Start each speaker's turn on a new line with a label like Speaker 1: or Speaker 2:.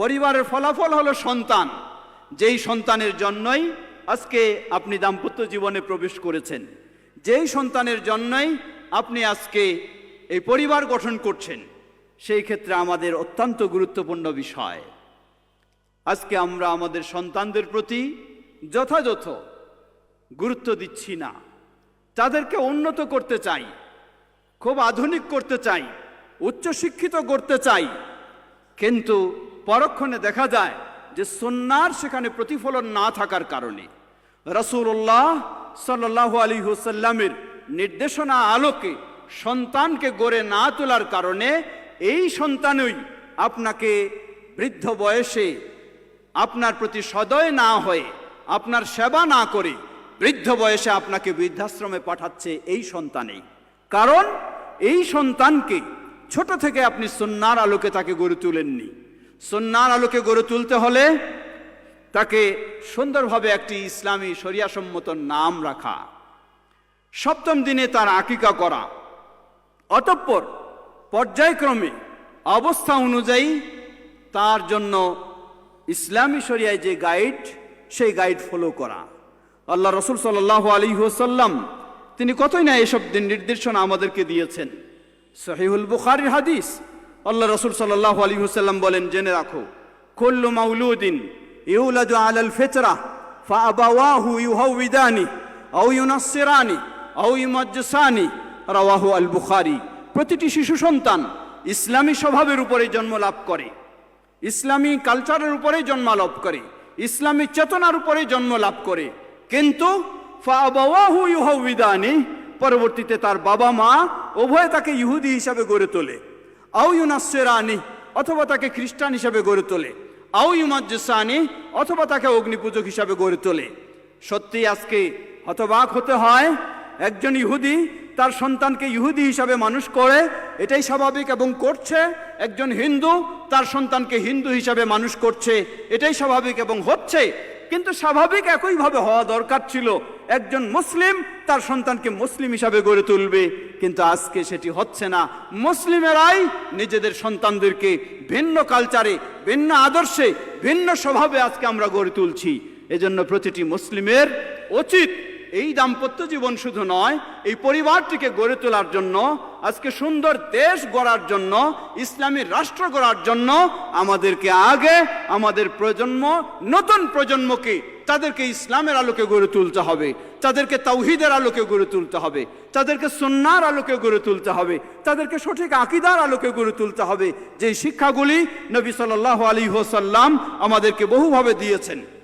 Speaker 1: পরিবারের ফলাফল হলো সন্তান। যেই সন্তানের জন্যই আজকে আপনি দাম্পত্য জীবনে প্রবেশ করেছেন, যেই সন্তানের জন্যই আপনি আজকে এই পরিবার গঠন করছেন, সেই ক্ষেত্রে আমাদের অত্যন্ত গুরুত্বপূর্ণ বিষয়। আজকে আমরা আমাদের সন্তানদের প্রতি যথাযথ গুরুত্ব দিচ্ছি না। তাদেরকে উন্নত করতে চাই, খুব আধুনিক করতে চাই, উচ্চশিক্ষিত করতে চাই, কিন্তু পরক্ষণে দেখা যায় যে সন্ন্যার সেখানে প্রতিফলন না থাকার কারণে রসুল্লাহ সাল্লাহ আলী হুসাল্লামের নির্দেশনা আলোকে সন্তানকে গড়ে না তোলার কারণে এই সন্তানই আপনাকে বৃদ্ধ বয়সে আপনার প্রতি সদয় না হয়ে, আপনার সেবা না করে বৃদ্ধ বয়সে আপনাকে বৃদ্ধাশ্রমে পাঠাচ্ছে এই সন্তানেই। কারণ এই সন্তানকে ছোট থেকে আপনি সন্ন্যার আলোকে তাকে গড়ে তুলেননি। সন্ন্যার আলোকে গড়ে তুলতে হলে তাকে সুন্দরভাবে একটি ইসলামী শরিয়াসম্মত নাম রাখা। সপ্তম দিনে তার আকিকা করা। অতঃপর পর্যায়ক্রমে অবস্থা অনুযায়ী তার জন্য ইসলামী শরিয়ায় যে গাইড, সেই গাইড ফলো করা। আল্লাহ রসুল সাল্লাহ আলী ওসাল্লাম তিনি কতই না এসব দিন নির্দেশনা আমাদেরকে দিয়েছেন। সহিহুল বুখারির হাদিস আল্লাহ রসুল সাল্লাহ আলী হুসাল্লাম বলেন, জেনে রাখো, কুল্লু মাউলুদিন ইউলাদু আলাল ফিতরা, ফাআবাওয়াহু ইউহাউইদানি, আও ইউনাসসিরানি, আও ইউমাজ্জিসানি রাওয়াহু আল বুখারি। প্রতিটি শিশু সন্তান ইসলামী স্বভাবের উপরে জন্ম লাভ করে, ইসলামী কালচারের উপরেই জন্ম লাভ করে, ইসলামী চেতনার উপরেই জন্ম লাভ করে। কিন্তু পরবর্তীতে তার বাবা মা উভয়ে তাকে ইহুদি হিসাবে গড়ে তোলে। আও ইউনাসসিরানি অথবা তাকে খ্রিস্টান হিসাবে গড়ে তোলে। আও ইউমাজ্জিসানি অথবা তাকে অগ্নিপূজক হিসাবে গড়ে তোলে। সত্যি আজকে হতবাক হতে হয়, একজন ইহুদি তার সন্তানকে ইহুদি হিসাবে মানুষ করে, এটাই স্বাভাবিক এবং করছে। একজন হিন্দু তার সন্তানকে হিন্দু হিসাবে মানুষ করছে, এটাই স্বাভাবিক এবং হচ্ছে। কিন্তু স্বাভাবিক একইভাবে হওয়া দরকার ছিল। একজন মুসলিম তার সন্তানকে মুসলিম হিসাবে গড়ে তুলবে, কিন্তু আজকে সেটি হচ্ছে না। মুসলিমেরাই নিজেদের সন্তানদেরকে ভিন্ন কালচারে ভিন্ন আদর্শে, ভিন্ন স্বভাবে আজকে আমরা গড়ে তুলছি। এজন্য প্রতিটি মুসলিমের উচিত এই দাম্পত্য জীবন শুধু নয়, এই পরিবারটিকে গড়ে তোলার জন্য আজকে সুন্দর দেশ গড়ার জন্য, ইসলামী রাষ্ট্র গড়ার জন্য আমাদেরকে আগে আমাদের প্রজন্ম, নতুন প্রজন্মকে তাদেরকে ইসলামের আলোকে গড়ে তুলতে হবে, তাদেরকে তৌহিদের আলোকে গড়ে তুলতে হবে, তাদেরকে সন্ন্যার আলোকে গড়ে তুলতে হবে, তাদেরকে সঠিক আকিদার আলোকে গড়ে তুলতে হবে যে শিক্ষাগুলি নবী সাল্লাহ আলী হোসাল্লাম আমাদেরকে বহুভাবে দিয়েছেন।